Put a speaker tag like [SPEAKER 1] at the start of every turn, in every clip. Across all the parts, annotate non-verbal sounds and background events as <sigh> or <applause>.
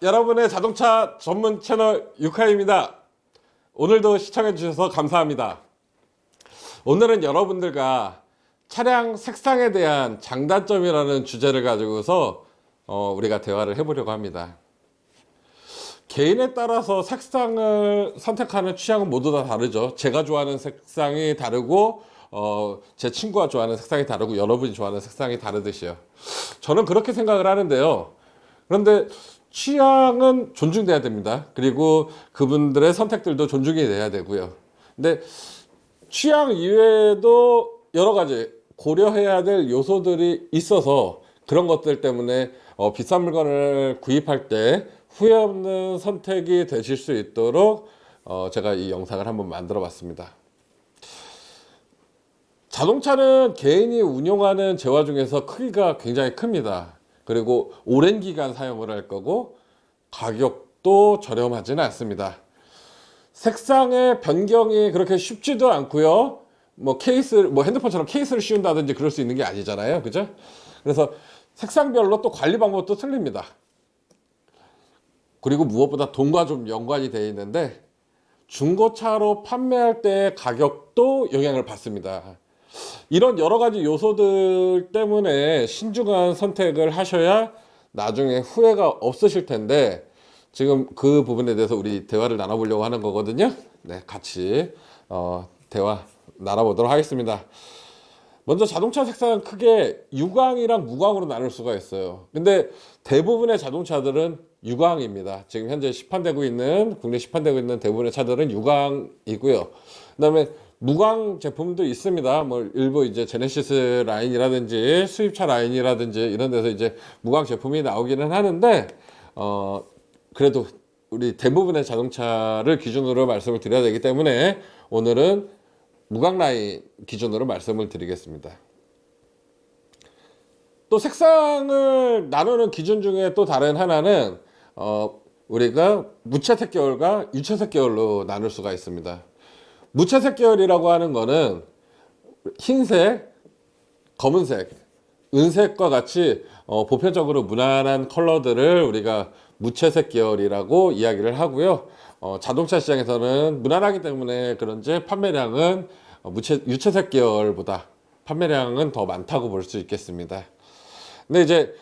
[SPEAKER 1] 여러분의 자동차 전문 채널 유카입니다. 오늘도 시청해 주셔서 감사합니다. 오늘은 여러분들과 차량 색상에 대한 장단점이라는 주제를 가지고서 어, 우리가 대화를 해보려고 합니다. 개인에 따라서 색상을 선택하는 취향은 모두 다 다르죠. 제가 좋아하는 색상이 다르고 어, 제 친구가 좋아하는 색상이 다르고 여러분이 좋아하는 색상이 다르듯이요. 저는 그렇게 생각을 하는데요. 그런데 취향은 존중돼야 됩니다. 그리고 그분들의 선택들도 존중이 돼야 되고요. 근데 취향 이외에도 여러 가지 고려해야 될 요소들이 있어서 그런 것들 때문에 어, 비싼 물건을 구입할 때 후회 없는 선택이 되실 수 있도록 어, 제가 이 영상을 한번 만들어 봤습니다. 자동차는 개인이 운용하는 재화 중에서 크기가 굉장히 큽니다. 그리고 오랜 기간 사용을 할 거고 가격도 저렴하지는 않습니다. 색상의 변경이 그렇게 쉽지도 않고요. 뭐 케이스, 뭐 핸드폰처럼 케이스를 씌운다든지 그럴 수 있는 게 아니잖아요. 그죠? 그래서 색상별로 또 관리 방법도 틀립니다. 그리고 무엇보다 돈과 좀 연관이 되어 있는데 중고차로 판매할 때 가격도 영향을 받습니다. 이런 여러 가지 요소들 때문에 신중한 선택을 하셔야 나중에 후회가 없으실 텐데 지금 그 부분에 대해서 우리 대화를 나눠보려고 하는 거거든요. 네, 같이 어, 대화 나눠보도록 하겠습니다. 먼저 자동차 색상은 크게 유광이랑 무광으로 나눌 수가 있어요. 근데 대부분의 자동차들은 유광입니다. 지금 현재 시판되고 있는 국내 시판되고 있는 대부분의 차들은 유광이고요. 그다음에 무광 제품도 있습니다. 뭐 일부 이제 제네시스 라인이라든지 수입차 라인이라든지 이런 데서 이제 무광 제품이 나오기는 하는데 어 그래도 우리 대부분의 자동차를 기준으로 말씀을 드려야 되기 때문에 오늘은 무광 라인 기준으로 말씀을 드리겠습니다. 또 색상을 나누는 기준 중에 또 다른 하나는 어 우리가 무채색 계열과 유채색 계열로 나눌 수가 있습니다. 무채색 계열이라고 하는 거는 흰색, 검은색, 은색과 같이 어, 보편적으로 무난한 컬러들을 우리가 무채색 계열이라고 이야기를 하고요. 어, 자동차 시장에서는 무난하기 때문에 그런지 판매량은 어, 무채, 유채색 계열보다 판매량은 더 많다고 볼 수 있겠습니다. 근데 이제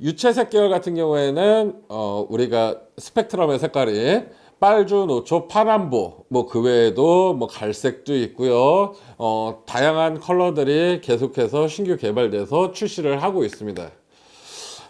[SPEAKER 1] 유채색 계열 같은 경우에는 어, 우리가 스펙트럼의 색깔이 빨주, 노초, 파남보, 뭐 그 외에도 뭐 갈색도 있고요. 어, 다양한 컬러들이 계속해서 신규 개발돼서 출시를 하고 있습니다.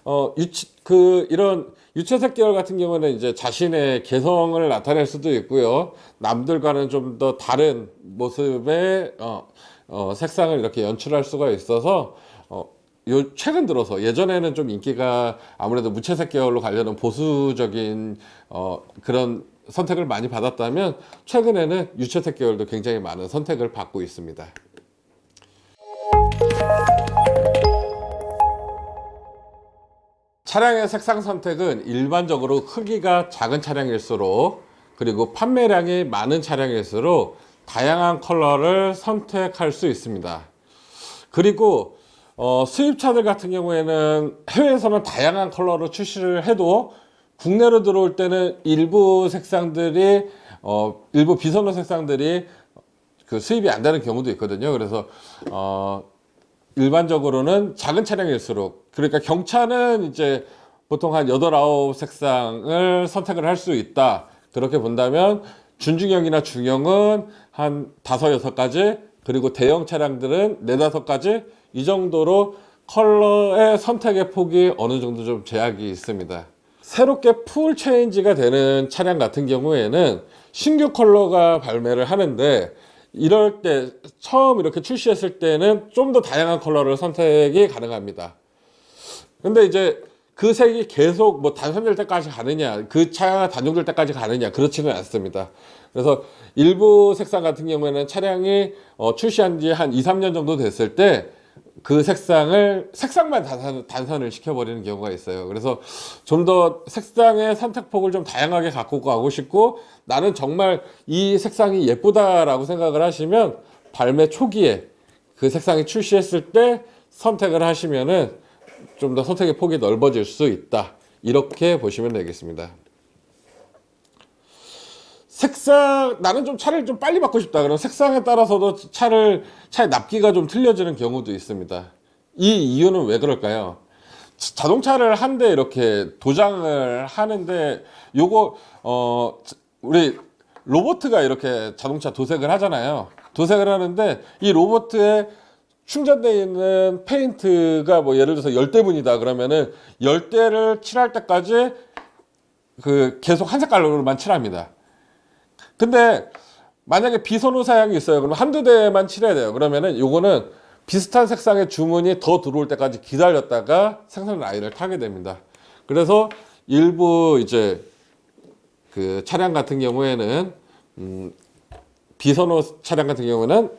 [SPEAKER 1] 어, 유치, 그, 이런 유채색 계열 같은 경우는 이제 자신의 개성을 나타낼 수도 있고요. 남들과는 좀 더 다른 모습의, 어, 어, 색상을 이렇게 연출할 수가 있어서, 어, 요, 최근 들어서 예전에는 좀 인기가 아무래도 무채색 계열로 가려는 보수적인, 어, 그런 선택을 많이 받았다면, 최근에는 유채색 계열도 굉장히 많은 선택을 받고 있습니다. 차량의 색상 선택은 일반적으로 크기가 작은 차량일수록 그리고 판매량이 많은 차량일수록 다양한 컬러를 선택할 수 있습니다. 그리고 어, 수입차들 같은 경우에는 해외에서는 다양한 컬러로 출시를 해도 국내로 들어올 때는 일부 색상들이 어, 일부 비선호 색상들이 그 수입이 안 되는 경우도 있거든요. 그래서 어, 일반적으로는 작은 차량일수록 그러니까 경차는 이제 보통 한 8, 9 색상을 선택을 할 수 있다. 그렇게 본다면 준중형이나 중형은 한 5, 6가지 그리고 대형 차량들은 4, 5가지 이 정도로 컬러의 선택의 폭이 어느 정도 좀 제약이 있습니다. 새롭게 풀 체인지가 되는 차량 같은 경우에는 신규 컬러가 발매를 하는데 이럴 때 처음 이렇게 출시했을 때는 좀 더 다양한 컬러를 선택이 가능합니다. 근데 이제 그 색이 계속 뭐 단선될 때까지 가느냐, 그 차가 단종될 때까지 가느냐, 그렇지는 않습니다. 그래서 일부 색상 같은 경우에는 차량이 어, 출시한 지 한 2, 3년 정도 됐을 때 그 색상을 색상만 단선, 단선을 시켜버리는 경우가 있어요. 그래서 좀 더 색상의 선택폭을 좀 다양하게 갖고 가고 싶고 나는 정말 이 색상이 예쁘다라고 생각을 하시면 발매 초기에 그 색상이 출시했을 때 선택을 하시면은 좀 더 선택의 폭이 넓어질 수 있다. 이렇게 보시면 되겠습니다. 색상 나는 좀 차를 좀 빨리 바꾸고 싶다. 그럼 색상에 따라서도 차를 차의 납기가 좀 틀려지는 경우도 있습니다. 이 이유는 왜 그럴까요? 자- 자동차를 한 대 이렇게 도장을 하는데 요거 어 우리 로보트가 이렇게 자동차 도색을 하잖아요. 도색을 하는데 이 로보트에 충전되어 있는 페인트가 뭐 예를 들어서 열대분이다 그러면은 열대를 칠할 때까지 그 계속 한 색깔로만 칠합니다. 근데 만약에 비선호 사양이 있어요. 그러면 한두 대만 칠해야 돼요. 그러면은 요거는 비슷한 색상의 주문이 더 들어올 때까지 기다렸다가 생산 라인을 타게 됩니다. 그래서 일부 이제 그 차량 같은 경우에는 음, 비선호 차량 같은 경우는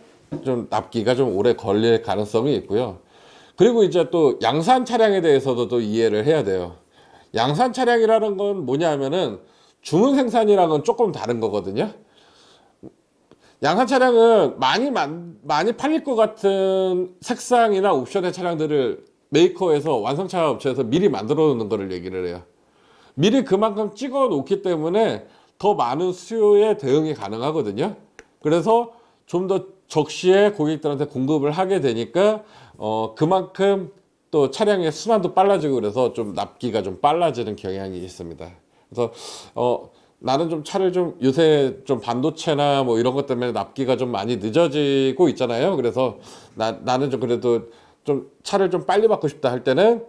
[SPEAKER 1] 좀 납기가 좀 오래 걸릴 가능성이 있고요. 그리고 이제 또 양산 차량에 대해서도 또 이해를 해야 돼요. 양산 차량이라는 건 뭐냐면은 주문 생산이랑은 조금 다른 거거든요. 양산 차량은 많이 만, 많이 팔릴 것 같은 색상이나 옵션의 차량들을 메이커에서 완성차 업체에서 미리 만들어 놓는 거를 얘기를 해요. 미리 그만큼 찍어 놓기 때문에 더 많은 수요에 대응이 가능하거든요. 그래서 좀 더 적시에 고객들한테 공급을 하게 되니까 어 그만큼 또 차량의 순환도 빨라지고 그래서 좀 납기가 좀 빨라지는 경향이 있습니다. 그래서 어 나는 좀 차를 좀 요새 좀 반도체나 뭐 이런 것 때문에 납기가 좀 많이 늦어지고 있잖아요. 그래서 나 나는 좀 그래도 좀 차를 좀 빨리 받고 싶다 할 때는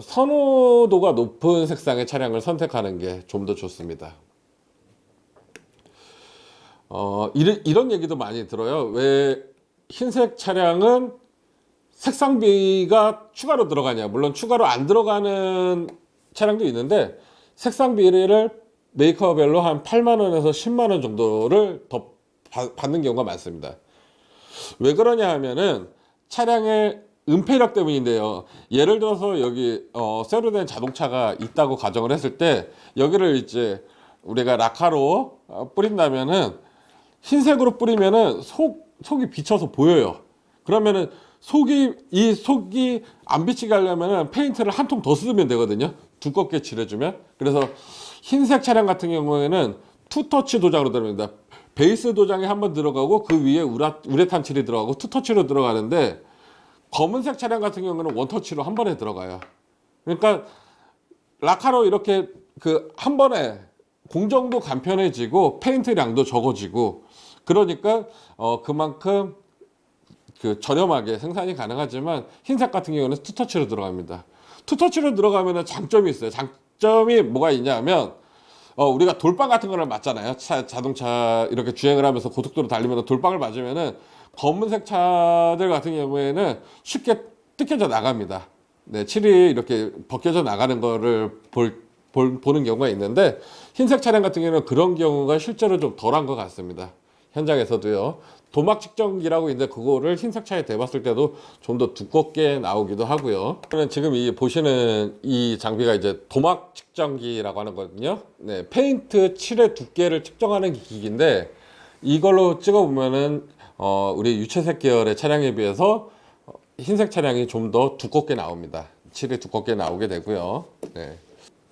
[SPEAKER 1] 선호도가 높은 색상의 차량을 선택하는 게 좀 더 좋습니다. 어, 이런, 이런 얘기도 많이 들어요. 왜 흰색 차량은 색상비가 추가로 들어가냐. 물론 추가로 안 들어가는 차량도 있는데 색상비를 메이커별로 한 8만 원에서 10만 원 정도를 더 받- 받는 경우가 많습니다. 왜 그러냐 하면은 차량의 은폐력 때문인데요. 예를 들어서 여기 어, 쇠로 된 자동차가 있다고 가정을 했을 때 여기를 이제 우리가 라카로 어, 뿌린다면은 흰색으로 뿌리면은 속 속이 비쳐서 보여요. 그러면은 속이 이 속이 안 비치게 하려면은 페인트를 한 통 더 쓰면 되거든요. 두껍게 칠해주면 그래서 흰색 차량 같은 경우에는 투터치 도장으로 들어갑니다. 베이스 도장이 한번 들어가고 그 위에 우라, 우레탄 칠이 들어가고 투터치로 들어가는데 검은색 차량 같은 경우는 원터치로 한 번에 들어가요. 그러니까 라카로 이렇게 그 한 번에 공정도 간편해지고 페인트량도 적어지고 그러니까 어 그만큼 그 저렴하게 생산이 가능하지만 흰색 같은 경우는 투터치로 들어갑니다. 투터치로 들어가면 장점이 있어요. 장점이 뭐가 있냐면 어, 우리가 돌빵 같은 거를 맞잖아요. 차, 자동차 이렇게 주행을 하면서 고속도로 달리면 돌빵을 맞으면은 검은색 차들 같은 경우에는 쉽게 뜯겨져 나갑니다. 네, 칠이 이렇게 벗겨져 나가는 거를 볼, 볼, 보는 경우가 있는데 흰색 차량 같은 경우는 그런 경우가 실제로 좀 덜한 것 같습니다. 현장에서도요. 도막 측정기라고 있는데 그거를 흰색 차에 대봤을 때도 좀 더 두껍게 나오기도 하고요. 저는 지금 이 보시는 이 장비가 이제 도막 측정기라고 하는 거거든요. 네, 페인트 칠의 두께를 측정하는 기기인데 이걸로 찍어보면은 어, 우리 유채색 계열의 차량에 비해서 어, 흰색 차량이 좀 더 두껍게 나옵니다. 칠이 두껍게 나오게 되고요. 네.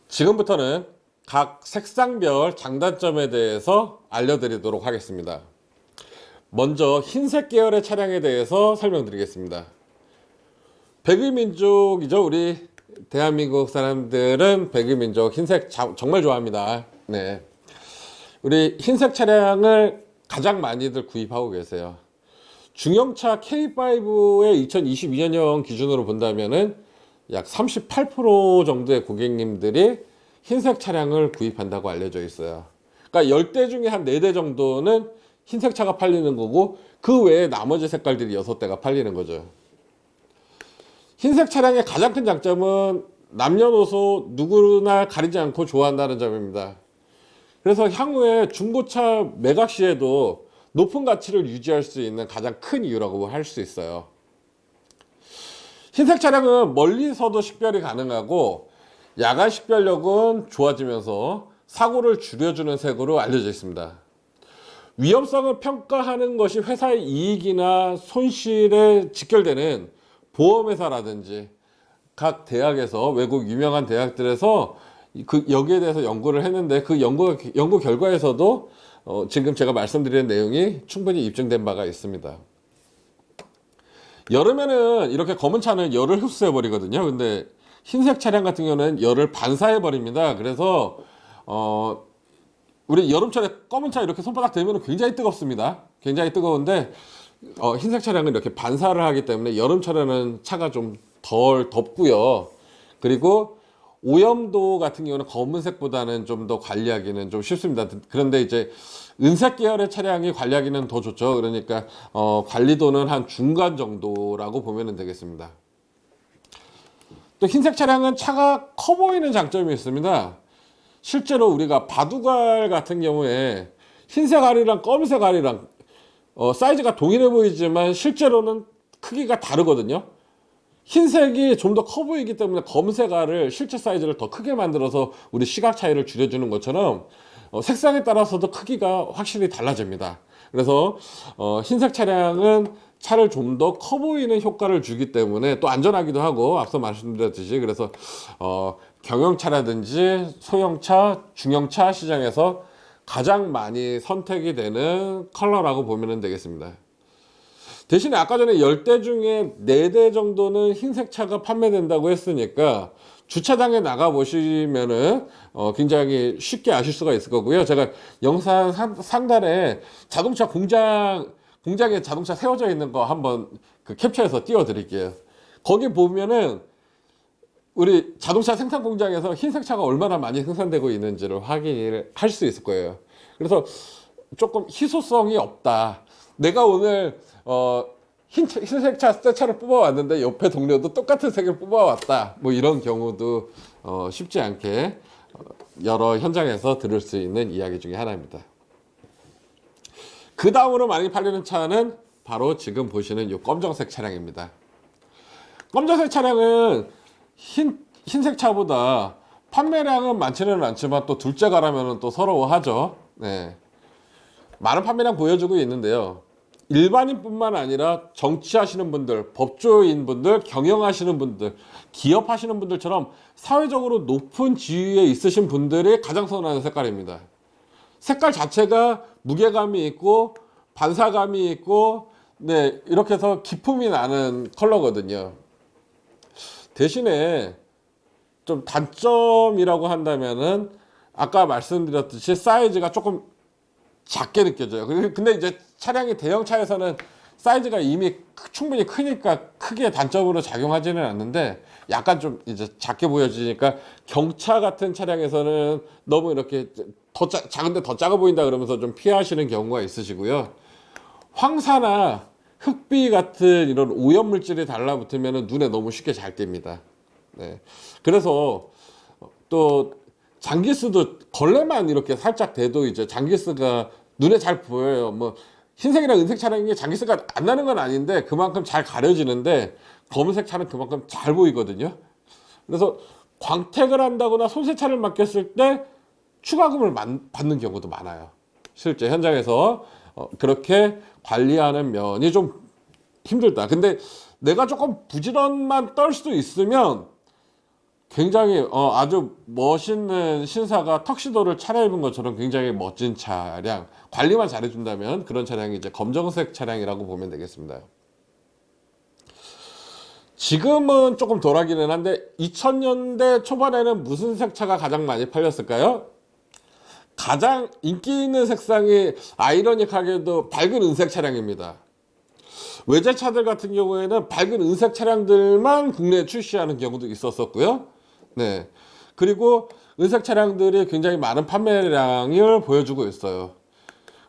[SPEAKER 1] 지금부터는 각 색상별 장단점에 대해서 알려드리도록 하겠습니다. 먼저 흰색 계열의 차량에 대해서 설명드리겠습니다. 백의민족이죠. 우리 대한민국 사람들은 백의민족 흰색 자- 정말 좋아합니다. 네. 우리 흰색 차량을 가장 많이들 구입하고 계세요. 중형차 K5의 2022년형 기준으로 본다면은 약 38% 정도의 고객님들이 흰색 차량을 구입한다고 알려져 있어요. 그러니까 10대 중에 한 4대 정도는 흰색 차가 팔리는 거고 그 외에 나머지 색깔들이 6대가 팔리는 거죠. 흰색 차량의 가장 큰 장점은 남녀노소 누구나 가리지 않고 좋아한다는 점입니다. 그래서 향후에 중고차 매각 시에도 높은 가치를 유지할 수 있는 가장 큰 이유라고 할 수 있어요. 흰색 차량은 멀리서도 식별이 가능하고 야간 식별력은 좋아지면서 사고를 줄여주는 색으로 알려져 있습니다. 위험성을 평가하는 것이 회사의 이익이나 손실에 직결되는 보험회사라든지 각 대학에서 외국 유명한 대학들에서 그 여기에 대해서 연구를 했는데 그 연구 연구 결과에서도 어, 지금 제가 말씀드리는 내용이 충분히 입증된 바가 있습니다. 여름에는 이렇게 검은 차는 열을 흡수해 버리거든요. 근데 흰색 차량 같은 경우는 열을 반사해 버립니다. 그래서 어 우리 여름철에 검은 차 이렇게 손바닥 대면 굉장히 뜨겁습니다. 굉장히 뜨거운데 어, 흰색 차량은 이렇게 반사를 하기 때문에 여름철에는 차가 좀 덜 덥고요. 그리고 오염도 같은 경우는 검은색보다는 좀 더 관리하기는 좀 쉽습니다. 그런데 이제 은색 계열의 차량이 관리하기는 더 좋죠. 그러니까 어, 관리도는 한 중간 정도라고 보면 되겠습니다. 또 흰색 차량은 차가 커 보이는 장점이 있습니다. 실제로 우리가 바둑알 같은 경우에 흰색 알이랑 검은색 알이랑 어, 사이즈가 동일해 보이지만 실제로는 크기가 다르거든요. 흰색이 좀 더 커 보이기 때문에 검은색 알을 실제 사이즈를 더 크게 만들어서 우리 시각 차이를 줄여주는 것처럼 어, 색상에 따라서도 크기가 확실히 달라집니다. 그래서 어, 흰색 차량은 차를 좀 더 커 보이는 효과를 주기 때문에 또 안전하기도 하고 앞서 말씀드렸듯이 그래서 어, 경영차라든지 소형차, 중형차 시장에서 가장 많이 선택이 되는 컬러라고 보면 되겠습니다. 대신에 아까 전에 10대 중에 4대 정도는 흰색 차가 판매된다고 했으니까 주차장에 나가 보시면은 어 굉장히 쉽게 아실 수가 있을 거고요. 제가 영상 상, 상단에 자동차 공장 공장에 자동차 세워져 있는 거 한번 그 캡처해서 띄워 드릴게요. 거기 보면은 우리 자동차 생산 공장에서 흰색 차가 얼마나 많이 생산되고 있는지를 확인을 할 수 있을 거예요. 그래서 조금 희소성이 없다. 내가 오늘 어 흰, 흰색 차, 새 차를 뽑아왔는데 옆에 동료도 똑같은 색을 뽑아왔다. 뭐 이런 경우도 어 쉽지 않게 어, 여러 현장에서 들을 수 있는 이야기 중에 하나입니다. 그 다음으로 많이 팔리는 차는 바로 지금 보시는 이 검정색 차량입니다. 검정색 차량은 흰, 흰색 차보다 판매량은 많지는 않지만 또 둘째 가라면 또 서러워하죠. 네. 많은 판매량 보여주고 있는데요. 일반인뿐만 아니라 정치하시는 분들, 법조인 분들, 경영하시는 분들, 기업하시는 분들처럼 사회적으로 높은 지위에 있으신 분들이 가장 선호하는 색깔입니다. 색깔 자체가 무게감이 있고 반사감이 있고 네 이렇게 해서 기품이 나는 컬러거든요. 대신에 좀 단점이라고 한다면은 아까 말씀드렸듯이 사이즈가 조금 작게 느껴져요. 근데 이제 차량이 대형 차에서는 사이즈가 이미 크- 충분히 크니까 크게 단점으로 작용하지는 않는데 약간 좀 이제 작게 보여지니까 경차 같은 차량에서는 너무 이렇게 더 짜, 작은데 더 작아 보인다 그러면서 좀 피하시는 경우가 있으시고요. 황사나 흙비 같은 이런 오염 물질이 달라붙으면 눈에 너무 쉽게 잘 띕니다. 네. 그래서 또 장기스도 걸레만 이렇게 살짝 돼도 이제 장기스가 눈에 잘 보여요. 뭐 흰색이랑 은색 차량이 장기스가 안 나는 건 아닌데 그만큼 잘 가려지는데 검은색 차는 그만큼 잘 보이거든요. 그래서 광택을 한다거나 손세차를 맡겼을 때 추가금을 만- 받는 경우도 많아요. 실제 현장에서 어, 그렇게 관리하는 면이 좀 힘들다. 근데 내가 조금 부지런만 떨 수도 있으면 굉장히 어, 아주 멋있는 신사가 턱시도를 차려입은 것처럼 굉장히 멋진 차량 관리만 잘해준다면 그런 차량이 이제 검정색 차량이라고 보면 되겠습니다. 지금은 조금 덜하기는 한데 2000년대 초반에는 무슨 색 차가 가장 많이 팔렸을까요? 가장 인기 있는 색상이 아이러닉하게도 밝은 은색 차량입니다. 외제차들 같은 경우에는 밝은 은색 차량들만 국내에 출시하는 경우도 있었었고요. 네. 그리고 은색 차량들이 굉장히 많은 판매량을 보여주고 있어요.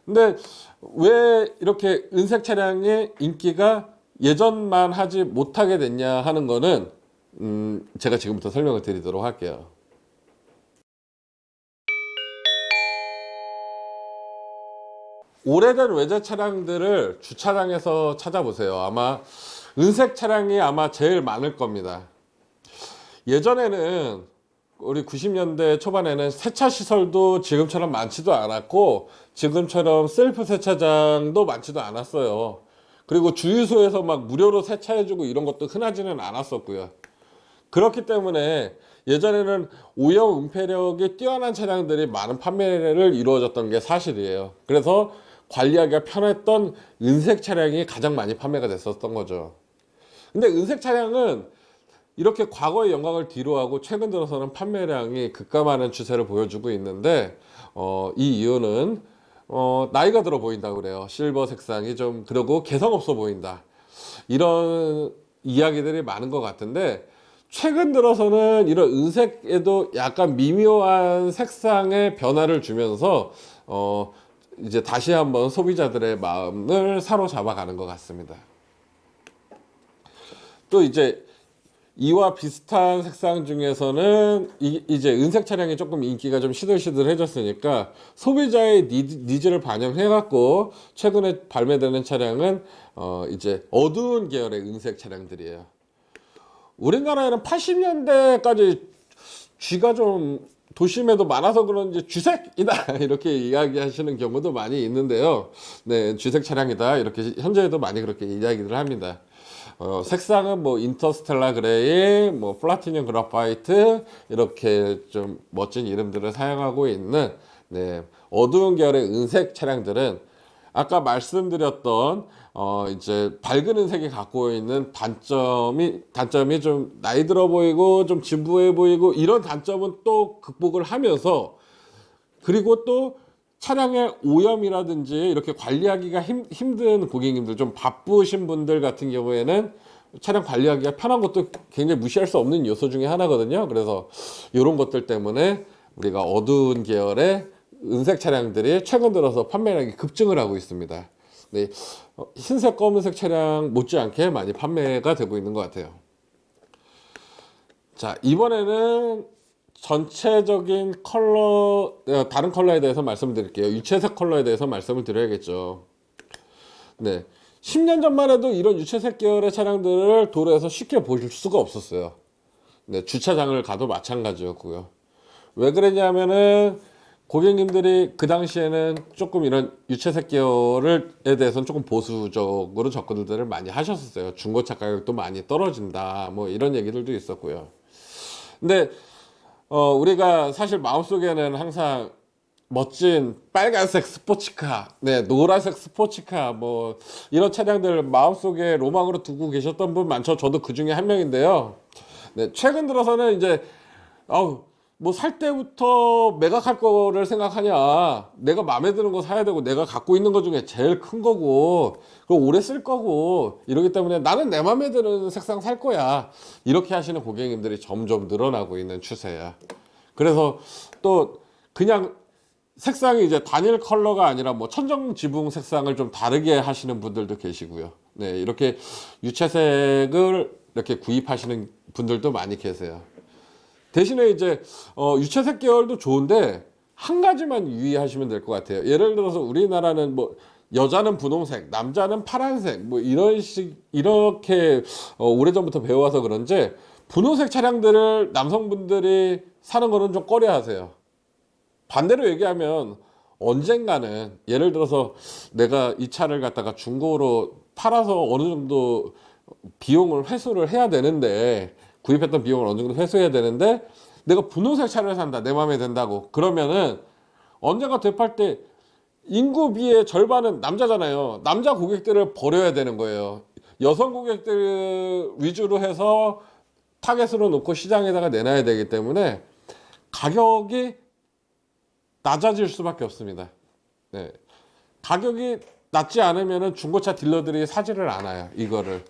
[SPEAKER 1] 근데 왜 이렇게 은색 차량의 인기가 예전만 하지 못하게 됐냐 하는 거는 음, 제가 지금부터 설명을 드리도록 할게요. 오래된 외제 차량들을 주차장에서 찾아보세요. 아마 은색 차량이 아마 제일 많을 겁니다. 예전에는 우리 90년대 초반에는 세차 시설도 지금처럼 많지도 않았고 지금처럼 셀프 세차장도 많지도 않았어요. 그리고 주유소에서 막 무료로 세차해주고 이런 것도 흔하지는 않았었고요. 그렇기 때문에 예전에는 오염 은폐력이 뛰어난 차량들이 많은 판매를 이루어졌던 게 사실이에요. 그래서 관리하기가 편했던 은색 차량이 가장 많이 판매가 됐었던 거죠. 근데 은색 차량은 이렇게 과거의 영광을 뒤로하고 최근 들어서는 판매량이 급감하는 추세를 보여주고 있는데 어, 이 이유는 어, 나이가 들어 보인다 그래요. 실버 색상이 좀 그리고 개성 없어 보인다. 이런 이야기들이 많은 것 같은데 최근 들어서는 이런 은색에도 약간 미묘한 색상의 변화를 주면서 어, 이제 다시 한번 소비자들의 마음을 사로잡아 가는 것 같습니다. 또 이제 이와 비슷한 색상 중에서는 이, 이제 은색 차량이 조금 인기가 좀 시들시들해졌으니까 소비자의 니즈, 니즈 를 반영해 갖고 최근에 발매되는 차량은 어 이제 어두운 계열의 은색 차량들이에요. 우리나라에는 80년대까지 쥐가 좀 도심에도 많아서 그런지 쥐색이다 <laughs> 이렇게 이야기하시는 경우도 많이 있는데요. 네, 쥐색 차량이다 이렇게 현재에도 많이 그렇게 이야기를 합니다. 어, 색상은 뭐 인터스텔라 그레이, 뭐 플라티늄 그라파이트 이렇게 좀 멋진 이름들을 사용하고 있는 네, 어두운 계열의 은색 차량들은 아까 말씀드렸던 어 이제 밝은 은색이 갖고 있는 단점이 단점이 좀 나이 들어 보이고 좀 진부해 보이고 이런 단점은 또 극복을 하면서 그리고 또 차량의 오염이라든지 이렇게 관리하기가 힘, 힘든 고객님들 좀 바쁘신 분들 같은 경우에는 차량 관리하기가 편한 것도 굉장히 무시할 수 없는 요소 중에 하나거든요. 그래서 이런 것들 때문에 우리가 어두운 계열의 은색 차량들이 최근 들어서 판매량이 급증을 하고 있습니다. 네, 어, 흰색, 검은색 차량 못지않게 많이 판매가 되고 있는 것 같아요. 자, 이번에는 전체적인 컬러, 어, 다른 컬러에 대해서 말씀드릴게요. 유채색 컬러에 대해서 말씀을 드려야겠죠. 네. 10년 전만 해도 이런 유채색 계열의 차량들을 도로에서 쉽게 보실 수가 없었어요. 네, 주차장을 가도 마찬가지였고요. 왜 그랬냐면은 고객님들이 그 당시에는 조금 이런 유채색 계열에 대해서는 조금 보수적으로 접근들을 많이 하셨었어요. 중고차 가격도 많이 떨어진다. 뭐 이런 얘기들도 있었고요. 근데 어 우리가 사실 마음속에는 항상 멋진 빨간색 스포츠카, 네, 노란색 스포츠카, 뭐, 이런 차량들 마음속에 로망으로 두고 계셨던 분 많죠. 저도 그 중에 한 명인데요. 네, 최근 들어서는 이제, 아우, 뭐 살 때부터 매각할 거를 생각하냐. 내가 마음에 드는 거 사야 되고, 내가 갖고 있는 것 중에 제일 큰 거고, 그거 오래 쓸 거고, 이러기 때문에 나는 내 마음에 드는 색상 살 거야. 이렇게 하시는 고객님들이 점점 늘어나고 있는 추세야. 그래서 또, 그냥 색상이 이제 단일 컬러가 아니라 뭐 천정 지붕 색상을 좀 다르게 하시는 분들도 계시고요. 네, 이렇게 유채색을 이렇게 구입하시는 분들도 많이 계세요. 대신에 이제 어, 유채색 계열도 좋은데 한 가지만 유의하시면 될 것 같아요. 예를 들어서 우리나라는 뭐 여자는 분홍색, 남자는 파란색, 뭐 이런 식 이렇게 어, 오래전부터 배워와서 그런지 분홍색 차량들을 남성분들이 사는 거는 좀 꺼려 하세요. 반대로 얘기하면 언젠가는 예를 들어서 내가 이 차를 갖다가 중고로 팔아서 어느 정도 비용을 회수를 해야 되는데 구입했던 비용을 어느 정도 회수해야 되는데 내가 분홍색 차를 산다 내 마음에 든다고 그러면은 언젠가 되팔 때 인구비의 절반은 남자잖아요 남자 고객들을 버려야 되는 거예요 여성 고객들 위주로 해서 타겟으로 놓고 시장에다가 내놔야 되기 때문에 가격이 낮아질 수밖에 없습니다. 네. 가격이 낮지 않으면 중고차 딜러들이 사지를 않아요. 이거를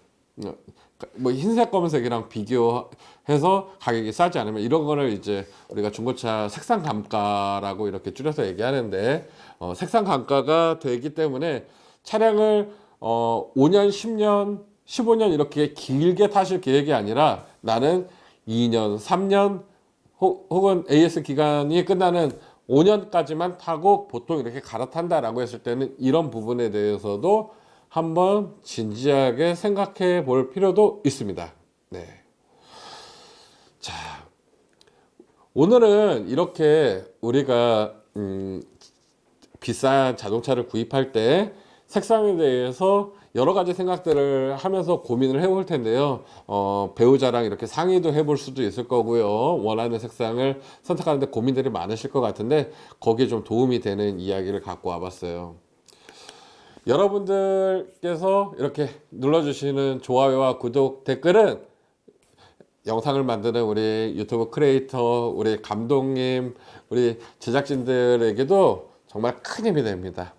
[SPEAKER 1] 뭐 흰색 검은색이랑 비교해서 가격이 싸지 않으면 이런 거를 이제 우리가 중고차 색상 감가라고 이렇게 줄여서 얘기하는데 어, 색상 감가가 되기 때문에 차량을 어, 5년, 10년, 15년 이렇게 길게 타실 계획이 아니라 나는 2년, 3년 혹, 혹은 AS 기간이 끝나는 5년까지만 타고 보통 이렇게 갈아탄다라고 했을 때는 이런 부분에 대해서도 한번 진지하게 생각해 볼 필요도 있습니다. 네. 자, 오늘은 이렇게 우리가 음, 비싼 자동차를 구입할 때 색상에 대해서 여러 가지 생각들을 하면서 고민을 해볼 텐데요. 어, 배우자랑 이렇게 상의도 해볼 수도 있을 거고요. 원하는 색상을 선택하는데 고민들이 많으실 것 같은데 거기에 좀 도움이 되는 이야기를 갖고 와봤어요. 여러분들께서 이렇게 눌러주시는 좋아요와 구독, 댓글은 영상을 만드는 우리 유튜브 크리에이터, 우리 감독님, 우리 제작진들에게도 정말 큰 힘이 됩니다.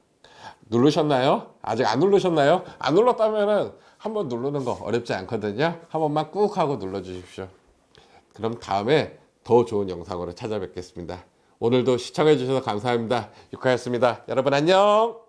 [SPEAKER 1] 누르셨나요? 아직 안 누르셨나요? 안 눌렀다면은 한번 누르는 거 어렵지 않거든요. 한 번만 꾹 하고 눌러 주십시오. 그럼 다음에 더 좋은 영상으로 찾아뵙겠습니다. 오늘도 시청해 주셔서 감사합니다. 유카였습니다. 여러분 안녕!